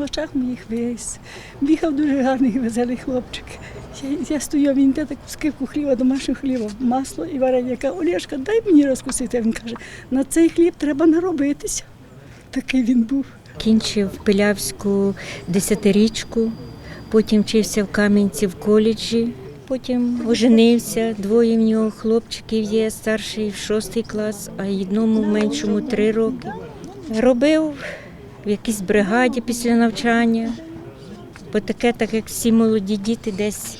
на очах моїх весь. Бігав дуже гарний веселий хлопчик. Я, я стою, він те так скипку хліба, домашнього хліба, масло і варення. Я кажу, Олешка, дай мені розкусити. Він каже, на цей хліб треба наробитися. Такий він був. Кінчив Пилявську десятирічку, потім вчився в Кам'янці в коледжі, потім оженився. Двоє в нього хлопчиків є, старший в шостий клас, а одному меншому три роки. Робив в якійсь бригаді після навчання. Бо таке, так як всі молоді діти десь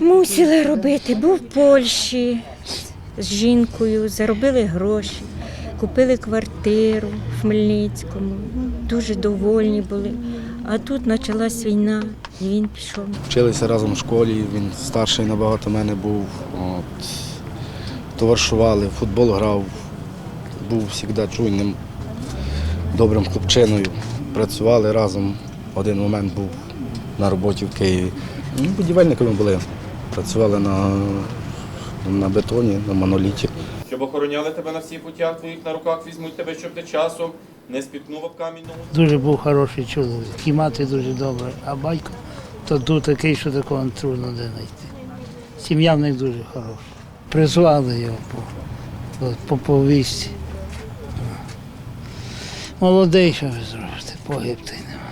мусили робити. Був в Польщі з жінкою, заробили гроші, купили квартиру в Хмельницькому. Дуже довольні були. А тут почалась війна, і він пішов. Вчилися разом в школі, він старший набагато мене був. От, товаришували, футбол грав, був завжди чуйним, добрим хлопчиною. Працювали разом. Один момент був на роботі в Києві. Ну, Будівельниками були. Працювали на, на бетоні, на моноліті. Щоб охороняли тебе на всіх путях твоїх на руках візьмуть тебе, щоб ти часом не спіткнув об камінь. Дуже був хороший чоловік. І мати дуже добра, а батько то був такий, що такого трудно де знайти. Сім'я в них дуже хороша. Призвали його по, по, по повісті. Молодий, що ви зробите, погиб та нема.